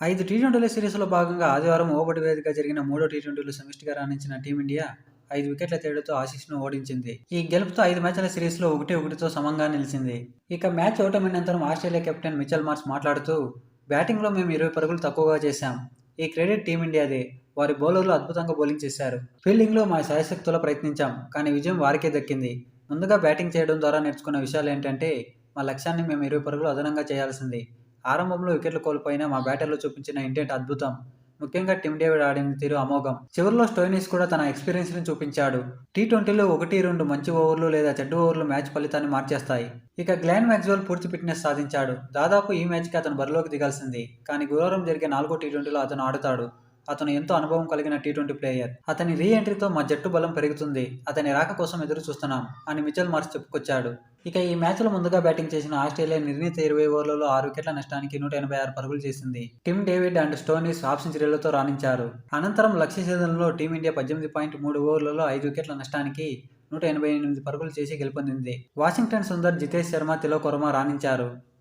ఐదు టీ ట్వంటీల సిరీస్లో భాగంగా ఆదివారం ఓబటి వేదిక జరిగిన మూడో టీ ట్వంటీలో సమిష్టిగా రాణించిన టీమిండియా ఐదు వికెట్ల తేడాతో ఆశీస్ను ఓడించింది. ఈ గెలుపుతో ఐదు మ్యాచ్ల సిరీస్లో ఒకటి ఒకటితో సమంగా నిలిచింది. ఇక మ్యాచ్ ఓటమి అనంతరం ఆస్ట్రేలియా కెప్టెన్ మిచల్ మార్స్ మాట్లాడుతూ బ్యాటింగ్లో మేము ఇరవై పరుగులు తక్కువగా చేశాం. ఈ క్రెడిట్ టీమిండియాదే. వారి బౌలర్లు అద్భుతంగా బౌలింగ్ చేశారు. ఫీల్డింగ్లో మా శాయశక్తులో ప్రయత్నించాం కానీ విజయం వారికే దక్కింది. ముందుగా బ్యాటింగ్ చేయడం ద్వారా నేర్చుకున్న విషయాలు ఏంటంటే మా లక్ష్యాన్ని మేము ఇరవై పరుగులు అదనంగా చేయాల్సింది. ఆరంభంలో వికెట్లు కోల్పోయిన మా బ్యాటర్లు చూపించిన ఇంటెంట్ అద్భుతం. ముఖ్యంగా టిమ్ డేవిడ్ ఆడిన తీరు అమోఘం. చివరిలో స్టోయినిస్ కూడా తన ఎక్స్పీరియన్స్ని చూపించాడు. టీ ట్వంటీలో ఒకటి రెండు మంచి ఓవర్లు లేదా చెడ్డు ఓవర్లు మ్యాచ్ ఫలితాన్ని మార్చేస్తాయి. ఇక గ్లాన్ మ్యాక్స్వెల్ పూర్తి ఫిట్నెస్ సాధించాడు. దాదాపు ఈ మ్యాచ్కి అతను బరిలోకి దిగాల్సింది. కానీ గురువారం జరిగే నాలుగో టీ ట్వంటీలో అతను ఆడుతాడు. అతను ఎంతో అనుభవం కలిగిన టీ ట్వంటీ ప్లేయర్ అతని రీ ఎంట్రీతో మా జట్టు బలం పెరుగుతుంది. అతని రాక కోసం ఎదురు చూస్తున్నాం అని మిచెల్ మార్స్ చెప్పుకొచ్చాడు. ఇక ఈ మ్యాచ్లో ముందుగా బ్యాటింగ్ చేసిన ఆస్ట్రేలియా నిర్ణీత ఇరవై ఓవర్లలో ఆరు వికెట్ల నష్టానికి నూట ఎనభై ఆరు పరుగులు చేసింది. Tim David and Stoinis half సెంచరీలతో రాణించారు. అనంతరం లక్ష్య సీజన్లో టీమిండియా పద్దెనిమిది పాయింట్ మూడు ఓవర్లలో ఐదు వికెట్ల నష్టానికి నూట ఎనభై ఎనిమిది పరుగులు చేసి గెలుపొందింది. వాషింగ్టన్ సుందర్ జితేష్ శర్మ తిలోక్ వర్మ రాణించారు.